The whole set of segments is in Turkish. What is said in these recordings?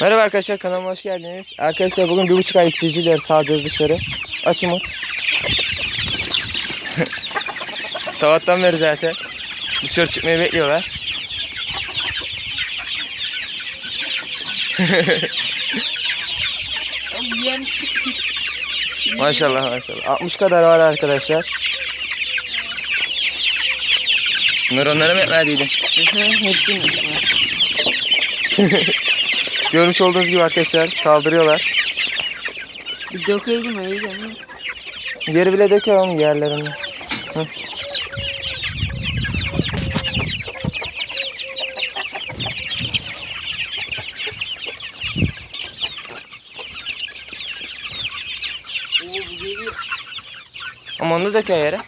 Merhaba arkadaşlar kanalıma hoş geldiniz. Arkadaşlar bugün bir buçuk aylık civcivleri salacağız dışarı. Aç Umut. Sabahtan beri zaten dışarı çıkmayı bekliyorlar. Maşallah maşallah. 60 kadar var arkadaşlar. Nur mı etmediydi? Hepsini. Görmüş olduğunuz gibi arkadaşlar saldırıyorlar. Bir dökeydim öyle mi? Yeri bile döküyorum yerlerinde. Hı. Oo bu geliyor. Ama onu da döküyor yere.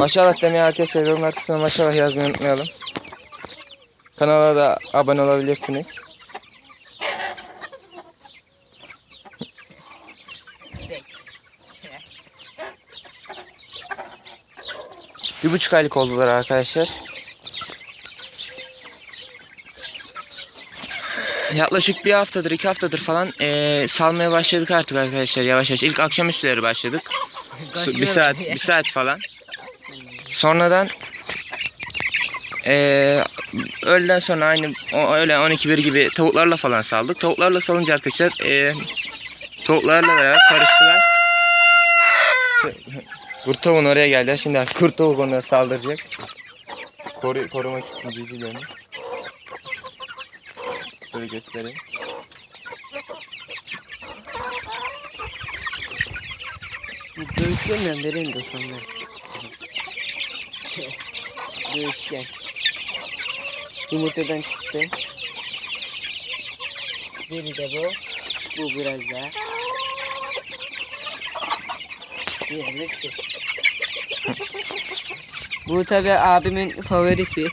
Maşallah demeye arkadaşlar yorumlar kısmına maşallah yazmayı unutmayalım. Kanala da abone olabilirsiniz. Bir buçuk aylık oldular arkadaşlar. Yaklaşık bir haftadır, iki haftadır falan eee, salmaya başladık artık arkadaşlar yavaş yavaş. İlk akşamüstleri başladık. bir saat, bir saat falan. Sonradan eee öğleden sonra aynı öyle 12-1 gibi tavuklarla falan saldık. Tavuklarla salınca arkadaşlar eee tavuklarla beraber karıştılar. Kurt tavuğun oraya geldi. Şimdi kurt tavuk onları saldıracak. Koru, korumak için civcivlerini. Böyle göstereyim. Dövüşkenle vereyim de sonra. Dövüşken. Yumurtadan çıktı. Biri de bu. Bu biraz daha. Diğeri şu. Bu tabi abimin favorisi.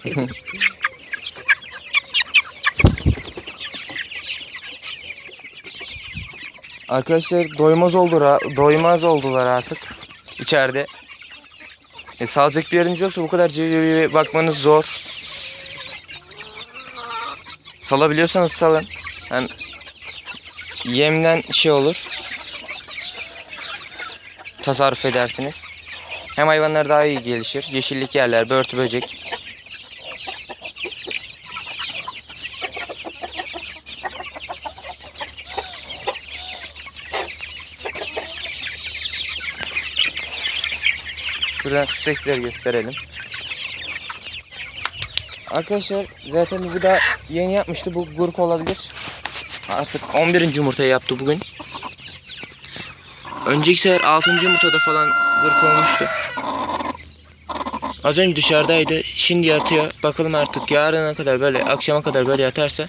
Arkadaşlar doymaz oldular, doymaz oldular artık içeride. E, salacak bir yeriniz yoksa bu kadar civcive bakmanız zor. Salabiliyorsanız salın. Hem yemden şey olur. Tasarruf edersiniz. Hem hayvanlar daha iyi gelişir. Yeşillik yerler, börtü böcek. Şuradan seksleri gösterelim. Arkadaşlar zaten bu da yeni yapmıştı. Bu gurk olabilir. Artık 11. yumurtayı yaptı bugün. Önceki sefer 6. yumurtada falan gurk olmuştu. Az önce dışarıdaydı. Şimdi yatıyor. Bakalım artık yarına kadar böyle akşama kadar böyle yatarsa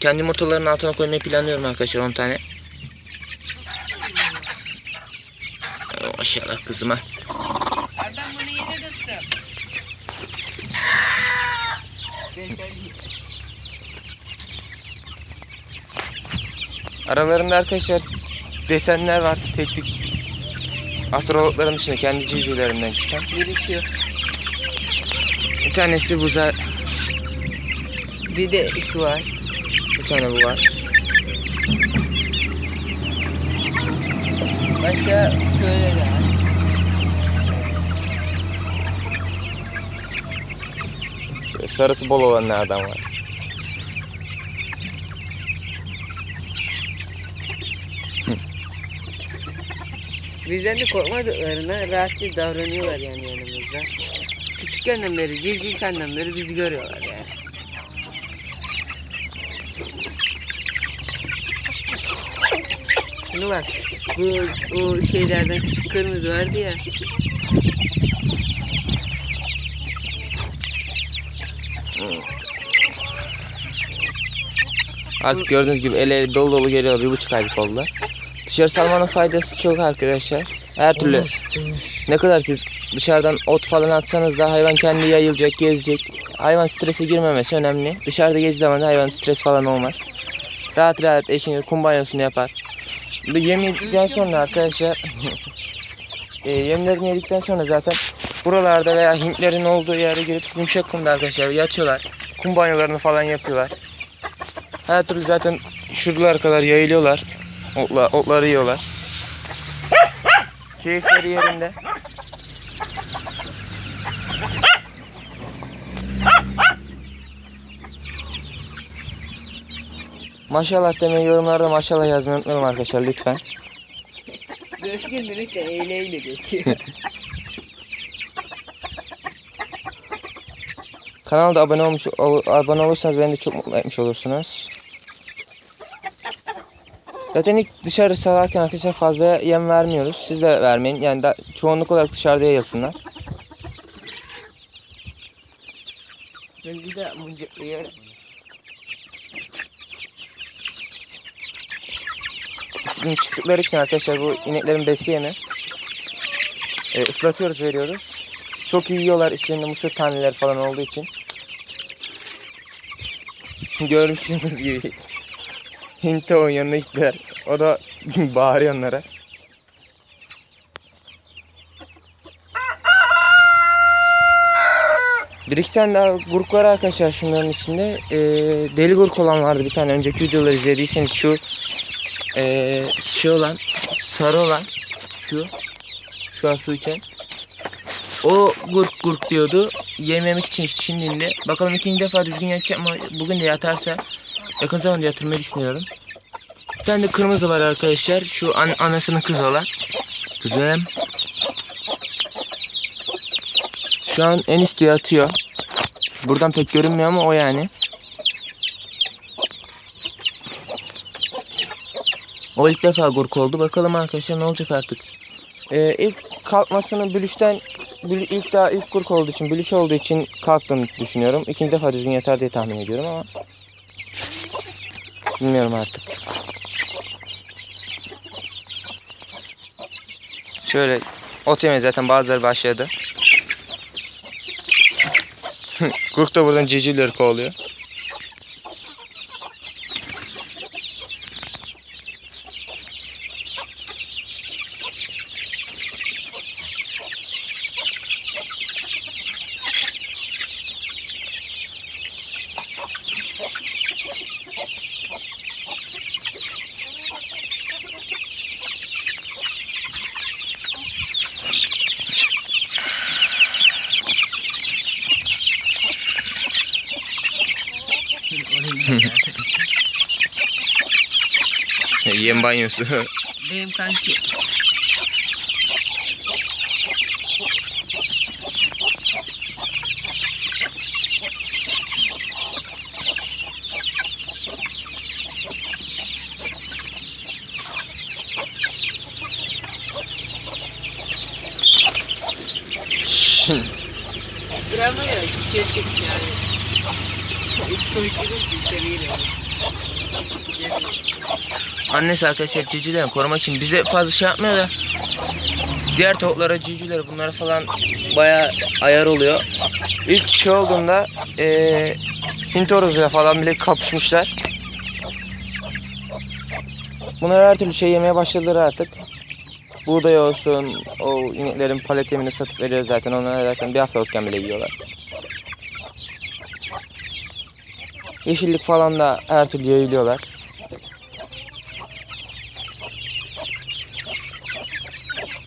kendi yumurtalarının altına koymayı planlıyorum arkadaşlar 10 tane. Maşallah kızıma. Aralarında arkadaşlar desenler var. Teknik astrologların dışında kendi civcivlerinden çıkan. Şu. Bir tanesi buza, Bir de şu var. bir tane bu var. Başka şöyle de var. Şöyle sarısı bol olanlardan var. Bizden de korkmadıklarına rahatça davranıyorlar yani yanımızda. Küçükkenden beri, civcivkenden beri bizi görüyorlar yani. Şunu bak, bu o şeylerden küçük kırmızı vardı ya. Artık gördüğünüz gibi el ele dolu dolu geliyor. Bir buçuk aylık oldular. Dışarı salmanın faydası çok arkadaşlar. Her türlü ne kadar siz dışarıdan ot falan atsanız da hayvan kendi yayılacak, gezecek. Hayvan strese girmemesi önemli. Dışarıda gezdiği zaman hayvan stres falan olmaz. Rahat rahat eşinir, kum banyosunu yapar. Bu yem yedikten sonra arkadaşlar e, yemlerini yedikten sonra zaten buralarda veya Hintlerin olduğu yere girip yumuşak kumda arkadaşlar yatıyorlar. Kum banyolarını falan yapıyorlar. Her türlü zaten şuralara kadar yayılıyorlar. Otla, otları yiyorlar. Keyifleri yerinde. Maşallah demeyi yorumlarda maşallah yazmayı unutmayalım arkadaşlar lütfen. Dönüş de eyle eyle geçiyor. Kanalda abone olmuş ol- abone olursanız beni de çok mutlu etmiş olursunuz. Zaten ilk dışarı salarken arkadaşlar fazla yem vermiyoruz. Siz de vermeyin. Yani da, çoğunluk olarak dışarıda yayılsınlar. ben bir de mıncıklıyorum. Üstüne çıktıkları için arkadaşlar bu ineklerin besi yemi. E, ıslatıyoruz veriyoruz. Çok iyi yiyorlar içlerinde mısır taneleri falan olduğu için. Görmüşsünüz gibi. Hint tavuğun yanına gittiler. O da bağırıyor onlara. Bir iki tane daha gurk var arkadaşlar şunların içinde. Ee, deli gurk olan vardı bir tane. Önceki videoları izlediyseniz şu ee, şey olan sarı olan şu şu an su içen o gurk gurk diyordu. Yememek için işte şimdi indi. Bakalım ikinci defa düzgün yatacak ama bugün de yatarsa yakın zamanda yatırmayı düşünüyorum. Bir tane de kırmızı var arkadaşlar. Şu an anasının kızı olan. Kızım. Şu an en üstte yatıyor. Buradan pek görünmüyor ama o yani. O ilk defa gurk oldu. Bakalım arkadaşlar ne olacak artık. Ee, ilk kalkmasını bülüşten bül- ilk daha ilk gurk olduğu için bülüş olduğu için kalktığını düşünüyorum. İkinci defa düzgün yatar diye tahmin ediyorum ama bilmiyorum artık. Şöyle ot yemeye zaten bazıları başladı. Gurk da buradan civcivleri kovalıyor. Yem banyosu. Benim kanki. Gramı ya, şey çekmiş yani. Annesi arkadaşlar civcivlerini korumak için bize fazla şey yapmıyor da diğer tavuklara, civcivlere bunlara falan baya ayar oluyor. İlk şey olduğunda eee Hint horozuyla falan bile kapışmışlar. Bunlar her türlü şey yemeye başladılar artık. Buğday olsun, o ineklerin palet yemini satıp veriyor zaten. Onlar zaten bir haftalıkken bile yiyorlar. Yeşillik falan da her türlü yayılıyorlar.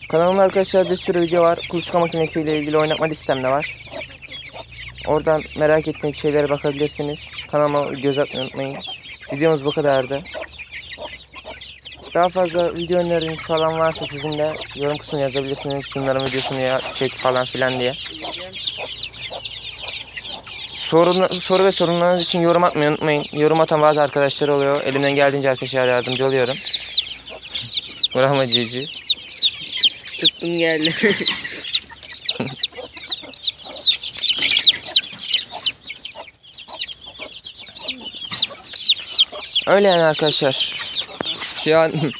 Kanalımda arkadaşlar bir sürü video var. Kuluçka makinesiyle ilgili oynatma listem de var. Oradan merak ettiğiniz şeylere bakabilirsiniz. Kanalıma göz atmayı unutmayın. Videomuz bu kadardı. Daha fazla video öneriniz falan varsa sizin de yorum kısmına yazabilirsiniz. Şunların videosunu ya çek falan filan diye. Sorun, soru ve sorunlarınız için yorum atmayı unutmayın. Yorum atan bazı arkadaşlar oluyor. Elimden geldiğince arkadaşlar yardımcı oluyorum. Brahma cici. Tuttum geldi. Öyle yani arkadaşlar. Şu an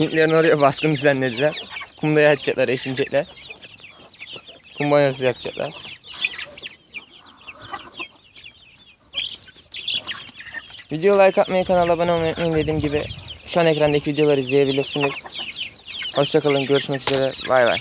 Hintlerin oraya baskın düzenlediler. Kumda yatacaklar, eşinecekler. Kum banyosu yapacaklar. Video like atmayı, kanala abone olmayı unutmayın dediğim gibi. Şu an ekrandaki videoları izleyebilirsiniz. Hoşçakalın, görüşmek üzere. Bay bay.